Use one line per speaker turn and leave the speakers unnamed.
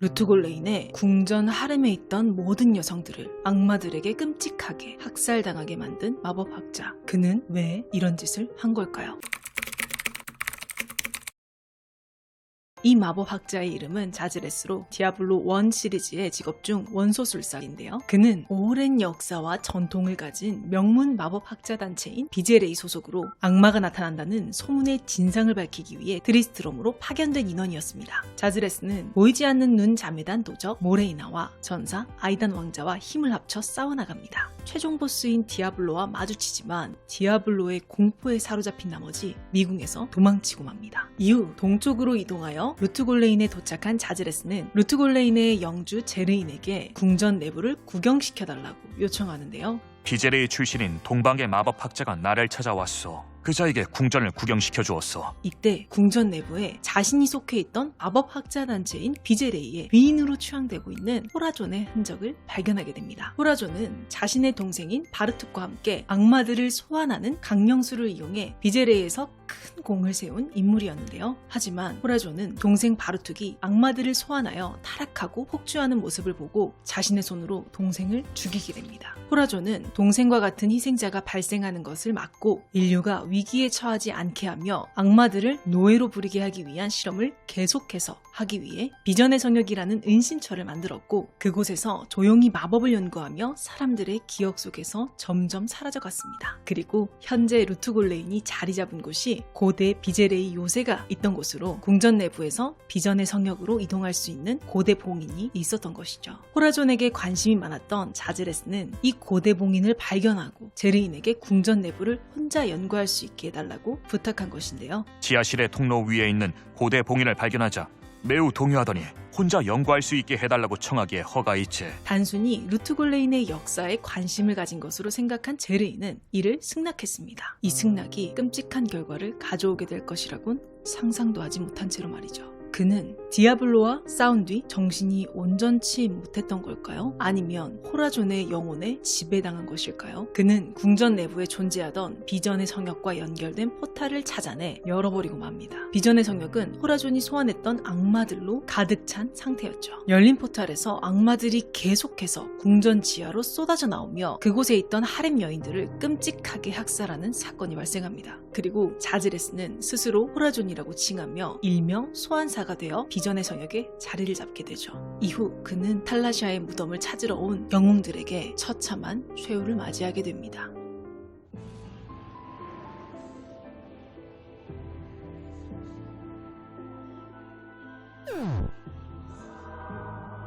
루트골레인의 궁전 하렘에 있던 모든 여성들을 악마들에게 끔찍하게 학살당하게 만든 마법학자. 그는 왜 이런 짓을 한 걸까요? 이 마법 학자의 이름은 자즈레스로 디아블로 1 시리즈의 직업 중 원소술사인데요. 그는 오랜 역사와 전통을 가진 명문 마법 학자 단체인 비제레이 소속으로 악마가 나타난다는 소문의 진상을 밝히기 위해 드리스트롬으로 파견된 인원이었습니다. 자즈레스는 보이지 않는 눈 자매단 도적 모레이나와 전사 아이단 왕자와 힘을 합쳐 싸워나갑니다. 최종 보스인 디아블로와 마주치지만 디아블로의 공포에 사로잡힌 나머지 미궁에서 도망치고 맙니다. 이후 동쪽으로 이동하여 루트골레인에 도착한 자즈레스는 루트골레인의 영주 제르인에게 궁전 내부를 구경시켜달라고 요청하는데요.
비제레이 출신인 동방의 마법학자가 나를 찾아왔어. 그자에게 궁전을 구경시켜 주었어.
이때 궁전 내부에 자신이 속해 있던 마법학자 단체인 비제레이의 위인으로 추앙되고 있는 호라존의 흔적을 발견하게 됩니다. 호라존은 자신의 동생인 바르툭과 함께 악마들을 소환하는 강령수를 이용해 비제레이에서 큰 공을 세운 인물이었는데요. 하지만 호라존은 동생 바르툭이 악마들을 소환하여 타락하고 폭주하는 모습을 보고 자신의 손으로 동생을 죽이게 됩니다. 호라존은 동생과 같은 희생자가 발생하는 것을 막고 인류가 위기에 처하지 않게 하며 악마들을 노예로 부리게 하기 위한 실험을 계속해서 하기 위해 비전의 성역이라는 은신처를 만들었고 그곳에서 조용히 마법을 연구하며 사람들의 기억 속에서 점점 사라져갔습니다. 그리고 현재 루트골레인이 자리 잡은 곳이 고대 비제레이 요새가 있던 곳으로 궁전 내부에서 비전의 성역으로 이동할 수 있는 고대 봉인이 있었던 것이죠. 호라존에게 관심이 많았던 자즈레스는 이 고대 봉인을 발견하고 제르인에게 궁전 내부를 혼자 연구할 수 있게 해달라고 부탁한 것인데요.
지하실의 통로 위에 있는 고대 봉인을 발견하자 매우 동요하더니 혼자 연구할 수 있게 해달라고 청하기에 허가있지.
단순히 루트골레인의 역사에 관심을 가진 것으로 생각한 제르인은 이를 승낙했습니다. 이 승낙이 끔찍한 결과를 가져오게 될 것이라곤 상상도 하지 못한 채로 말이죠. 그는 디아블로와 싸운 뒤 정신이 온전치 못했던 걸까요? 아니면 호라존의 영혼에 지배당한 것일까요? 그는 궁전 내부에 존재하던 비전의 성역과 연결된 포탈을 찾아내 열어버리고 맙니다. 비전의 성역은 호라존이 소환했던 악마들로 가득 찬 상태였죠. 열린 포탈에서 악마들이 계속해서 궁전 지하로 쏟아져 나오며 그곳에 있던 하렘 여인들을 끔찍하게 학살하는 사건이 발생합니다. 그리고 자즈레스는 스스로 호라존이라고 칭하며 일명 소환사가 부자가 되어 비전의 저녁에 자리를 잡게 되죠. 이후 그는 탈라시아의 무덤을 찾으러 온 영웅들에게 처참한 최후를 맞이하게 됩니다. 음.